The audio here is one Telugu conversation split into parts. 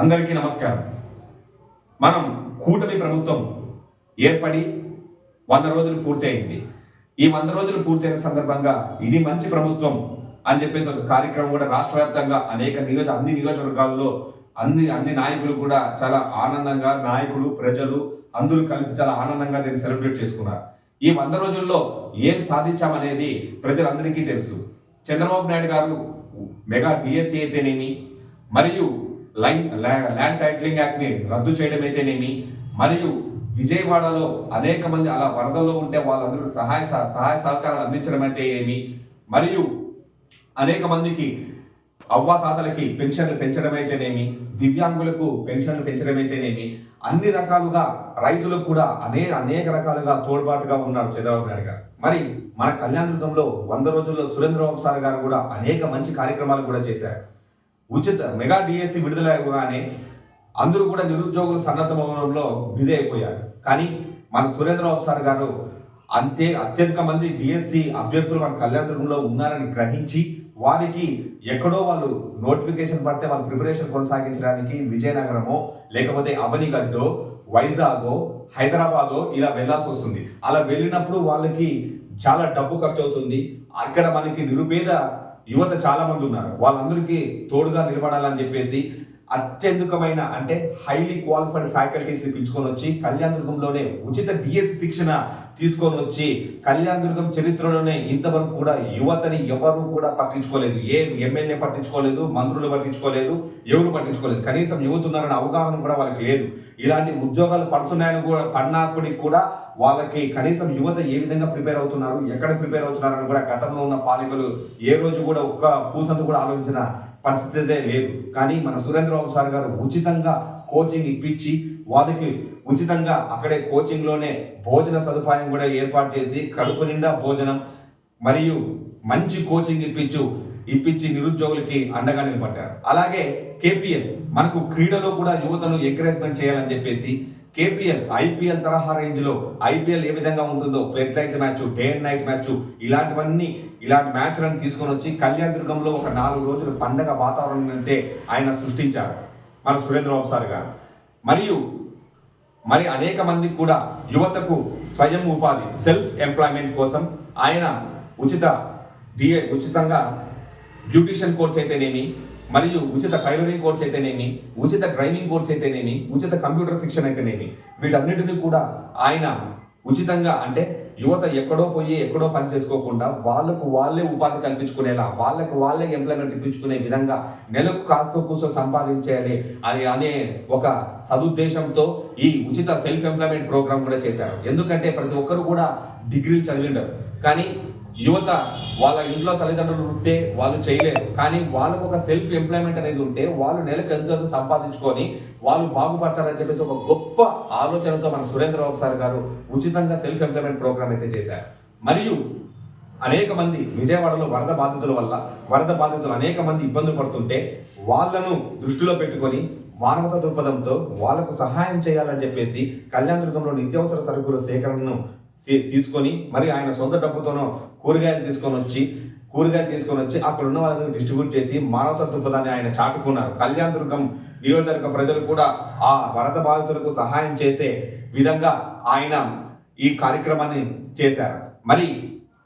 అందరికీ నమస్కారం. మనం కూటమి ప్రభుత్వం ఏర్పడి వంద రోజులు పూర్తయింది. ఈ వంద రోజులు పూర్తయిన సందర్భంగా ఇది మంచి ప్రభుత్వం అని చెప్పేసి ఒక కార్యక్రమం కూడా రాష్ట్ర వ్యాప్తంగా అనేక నియోజక అన్ని నియోజకవర్గాల్లో అన్ని అన్ని నాయకులు కూడా చాలా ఆనందంగా నాయకులు ప్రజలు అందరూ కలిసి చాలా ఆనందంగా దీన్ని సెలబ్రేట్ చేసుకున్నారు. ఈ వంద రోజుల్లో ఏం సాధించామనేది ప్రజలందరికీ తెలుసు. చంద్రబాబు నాయుడు గారు మెగా డిఎస్సి అయితేనేమి మరియు లైన్ ల్యాండ్ టైటిలింగ్ యాక్ట్ని రద్దు చేయడం అయితేనేమి మరియు విజయవాడలో అనేక మంది అలా వరదలో ఉంటే వాళ్ళందరూ సహాయ సహ- సహాయ సహకారాలు అందించడం అంటే ఏమి? మరియు అనేక మందికి అవ్వాతాతలకి పెన్షన్లు పెంచడం అయితేనేమి దివ్యాంగులకు పెన్షన్లు పెంచడం అయితేనేమి అన్ని రకాలుగా రైతులకు కూడా అనే అనేక రకాలుగా తోడ్పాటుగా ఉన్నారు చంద్రబాబు నాయుడు గారు. మరి మన కళ్యాణదుర్గంలో వంద రోజుల్లో సురేంద్రబాబు సార్ గారు కూడా అనేక మంచి కార్యక్రమాలు కూడా చేశారు. ఉచిత మెగా డిఎస్సి విడుదల అందరూ కూడా నిరుద్యోగులు సన్నద్ధమవడంలో బిజీ అయిపోయారు. కానీ మన సురేంద్రబాబు సార్ గారు అంతే అత్యధిక మంది డిఎస్సి అభ్యర్థులు మన కళ్యాణదుర్గంలో ఉన్నారని గ్రహించి వారికి ఎక్కడో వాళ్ళు నోటిఫికేషన్ పడితే వాళ్ళ ప్రిపరేషన్ కొనసాగించడానికి విజయనగరమో లేకపోతే అవనిగడ్డో వైజాగో హైదరాబాదో ఇలా వెళ్ళాల్సి వస్తుంది. అలా వెళ్ళినప్పుడు వాళ్ళకి చాలా డబ్బు ఖర్చు అవుతుంది అక్కడ మనకి నిరుపేద యువత చాలా మంది ఉన్నారు. వాళ్ళందరికీ తోడుగా నిలబడాలని చెప్పేసి అత్యధికమైన అంటే హైలీ క్వాలిఫైడ్ ఫ్యాకల్టీస్ని పిలుచుకొని వచ్చి కళ్యాణదుర్గంలోనే ఉచిత డిఎస్సి శిక్షణ తీసుకొని వచ్చి కళ్యాణదుర్గం చరిత్రలోనే ఇంతవరకు కూడా యువతని ఎవరు కూడా పట్టించుకోలేదు. ఏ ఎమ్మెల్యే పట్టించుకోలేదు మంత్రులు పట్టించుకోలేదు ఎవరు పట్టించుకోలేదు. కనీసం యువత ఉన్నారనే అవగాహన కూడా వాళ్ళకి లేదు. ఇలాంటి ఉద్యోగాలు పడుతున్నాయని కూడా పడినప్పటికి కూడా వాళ్ళకి కనీసం యువత ఏ విధంగా ప్రిపేర్ అవుతున్నారు ఎక్కడ ప్రిపేర్ అవుతున్నారు అని కూడా గతంలో ఉన్న పాలకులు ఏ రోజు కూడా ఒక్క పూసంతు కూడా ఆలోచించిన పరిస్థితి లేదు. కానీ మన సురేంద్రబాబు సార్ గారు ఉచితంగా కోచింగ్ ఇప్పించి వాళ్ళకి ఉచితంగా అక్కడే కోచింగ్లోనే భోజన సదుపాయం కూడా ఏర్పాటు చేసి కడుపు నిండా భోజనం మరియు మంచి కోచింగ్ ఇప్పించు ఇప్పించి నిరుద్యోగులకి అండగా నిలబడ్డారు. అలాగే కేపీఎల్ మనకు క్రీడలో కూడా యువతను ఎంకరేజ్మెంట్ చేయాలని చెప్పేసి కేపీఎల్ ఐపీఎల్ తరహా రేంజ్లో ఐపీఎల్ ఏ విధంగా ఉంటుందో flood light match day and night match ఇలాంటివన్నీ ఇలాంటి మ్యాచ్లను తీసుకొని వచ్చి కళ్యాణదుర్గంలో ఒక నాలుగు రోజులు పండగ వాతావరణం అంటే ఆయన సృష్టించారు. మన సురేంద్రబాబు సార్ గారు. మరియు మరి అనేక మందికి కూడా యువతకు స్వయం ఉపాధి సెల్ఫ్ ఎంప్లాయ్మెంట్ కోసం ఆయన ఉచిత డిఏ ఉచితంగా బ్యూటిషియన్ కోర్స్ అయితేనేమి మరియు ఉచిత టైలరింగ్ కోర్స్ అయితేనేమి ఉచిత డ్రైవింగ్ కోర్స్ అయితేనేమి ఉచిత కంప్యూటర్ శిక్షణ అయితేనేమి వీటన్నిటిని కూడా ఆయన ఉచితంగా అంటే యువత ఎక్కడో పోయి ఎక్కడో పని చేసుకోకుండా వాళ్ళకు వాళ్ళే ఉపాధి కల్పించుకునేలా వాళ్ళకు వాళ్ళే ఎంప్లాయ్మెంట్ ఇప్పించుకునే విధంగా నెలకు కాస్త కూస్తో సంపాదించేయాలి అని అనే ఒక సదుద్దేశంతో ఈ ఉచిత సెల్ఫ్ ఎంప్లాయ్మెంట్ ప్రోగ్రామ్ కూడా చేశారు. ఎందుకంటే ప్రతి ఒక్కరు కూడా డిగ్రీలు చదివిండరు. కానీ యువత వాళ్ళ ఇంట్లో తల్లిదండ్రులు ఉంటే వాళ్ళు చేయలేరు. కానీ వాళ్ళకు ఒక సెల్ఫ్ ఎంప్లాయ్మెంట్ అనేది ఉంటే వాళ్ళు నెలకు ఎంతో సంపాదించుకొని వాళ్ళు బాగుపడతారని చెప్పేసి ఒక గొప్ప ఆలోచనతో మన సురేంద్రబాబు సార్ గారు ఉచితంగా సెల్ఫ్ ఎంప్లాయ్మెంట్ ప్రోగ్రామ్ అయితే చేశారు. మరియు అనేక మంది విజయవాడలో వరద బాధితుల వల్ల వరద బాధితులు అనేక మంది ఇబ్బందులు పడుతుంటే వాళ్ళను దృష్టిలో పెట్టుకొని మానవత దృక్పథంతో వాళ్ళకు సహాయం చేయాలని చెప్పేసి కళ్యాణ దుర్గంలో నిత్యావసర సరుకుల సేకరణను తీసుకొని మరి ఆయన సొంత డబ్బుతోనో కూరగాయలు తీసుకొని వచ్చి కూరగాయలు తీసుకొని వచ్చి అక్కడ ఉన్న వాళ్ళని డిస్ట్రిబ్యూట్ చేసి మానవత దృక్పథాన్ని ఆయన చాటుకున్నారు. కళ్యాణదుర్గం నియోజకవర్గ ప్రజలు కూడా ఆ వరద బాధితులకు సహాయం చేసే విధంగా ఆయన ఈ కార్యక్రమాన్ని చేశారు. మరి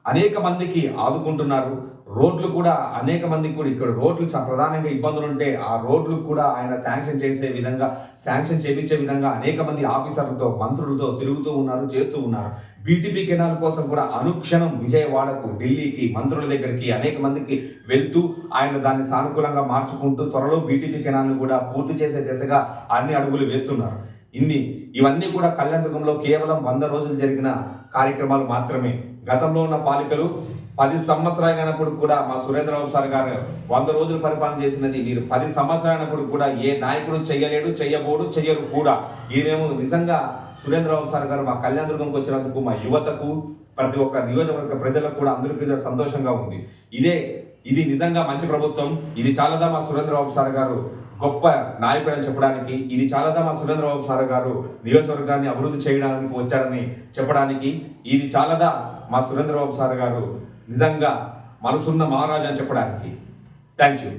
అనేక మందికి ఆదుకుంటున్నారు. రోడ్లు కూడా అనేక మందికి కూడా ఇక్కడ రోడ్లు ప్రధానంగా ఇబ్బందులు ఉంటే ఆ రోడ్లు కూడా ఆయన శాంక్షన్ చేసే విధంగా శాంక్షన్ చేపించే విధంగా అనేక మంది ఆఫీసర్లతో మంత్రులతో తిరుగుతూ ఉన్నారు చేస్తూ ఉన్నారు. బీటీపీ కెనాల్ కోసం కూడా అనుక్షణం విజయవాడకు ఢిల్లీకి మంత్రుల దగ్గరికి అనేక మందికి వెళ్తూ ఆయన దాన్ని సానుకూలంగా మార్చుకుంటూ త్వరలో బీటీపీ కెనాల్ను కూడా పూర్తి చేసే దిశగా అన్ని అడుగులు వేస్తున్నారు. ఇన్ని ఇవన్నీ కూడా కళ్యాణ కేవలం వంద రోజులు జరిగిన కార్యక్రమాలు మాత్రమే. గతంలో ఉన్న పాలికలు పది సంవత్సరాలైనప్పుడు కూడా మా సురేంద్రబాబు సార్ గారు వంద రోజులు పరిపాలన చేసినది మీరు పది సంవత్సరాలైనప్పుడు కూడా ఏ నాయకుడు చెయ్యలేడు చెయ్యబోడు చెయ్యరు కూడా. ఈయనేమో నిజంగా సురేంద్రబాబు సార్ గారు మా కళ్యాణదుర్గంకి వచ్చినందుకు మా యువతకు ప్రతి ఒక్క నియోజకవర్గ ప్రజలకు కూడా అందరికీ సంతోషంగా ఉంది. ఇదే ఇది నిజంగా మంచి ప్రభుత్వం. ఇది చాలదా మా సురేంద్రబాబు సార్ గారు గొప్ప నాయకుడు అని చెప్పడానికి ఇది చాలదా మా సురేంద్రబాబు సార్ గారు నియోజకవర్గాన్ని అభివృద్ధి చేయడానికి వచ్చారని చెప్పడానికి ఇది చాలదా మా సురేంద్రబాబు సార్ గారు నిజంగా మనసున్న మహారాజు అని చెప్పడానికి. Thank you